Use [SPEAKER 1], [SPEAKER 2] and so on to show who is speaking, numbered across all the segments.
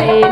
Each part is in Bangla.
[SPEAKER 1] 诶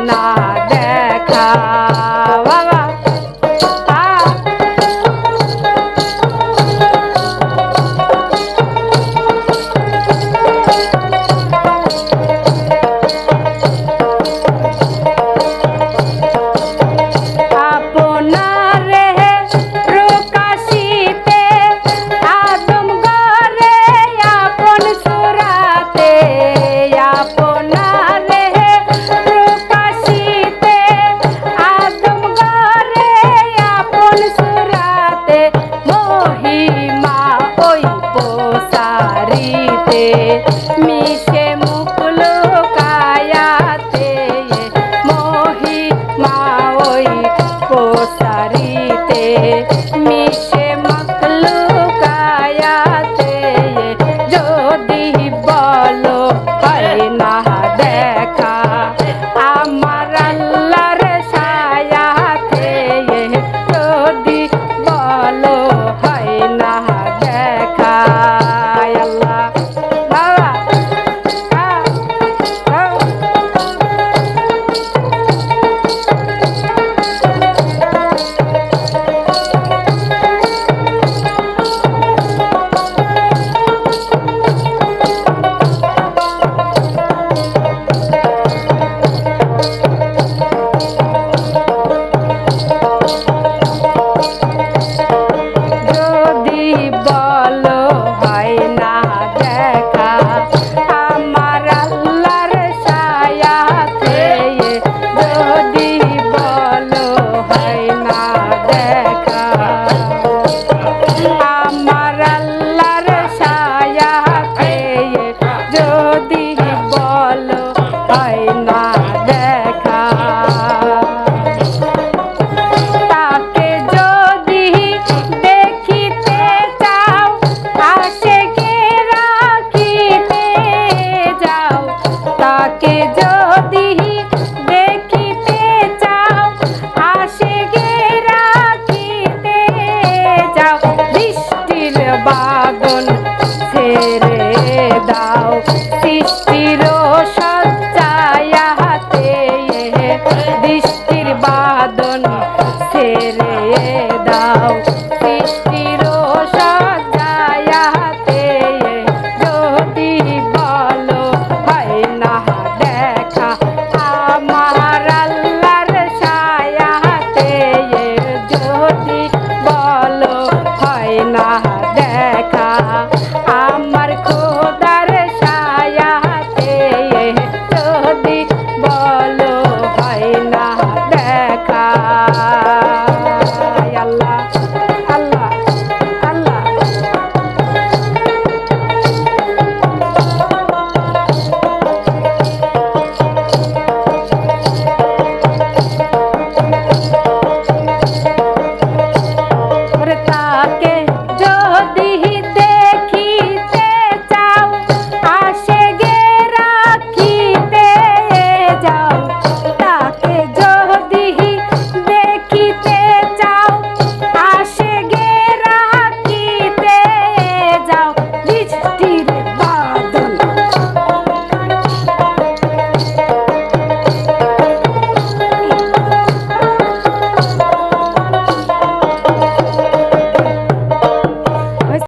[SPEAKER 1] দাও। সৃষ্টির সজ্জায়া হাতে দৃষ্টির বাদন ছেড়ে দাও। সৃষ্টির সজ্জায়া হাতে যদি বলো হয় না দেখা আমার আল্লাহর সায়া হাতে যদি বলো হয় না দেখা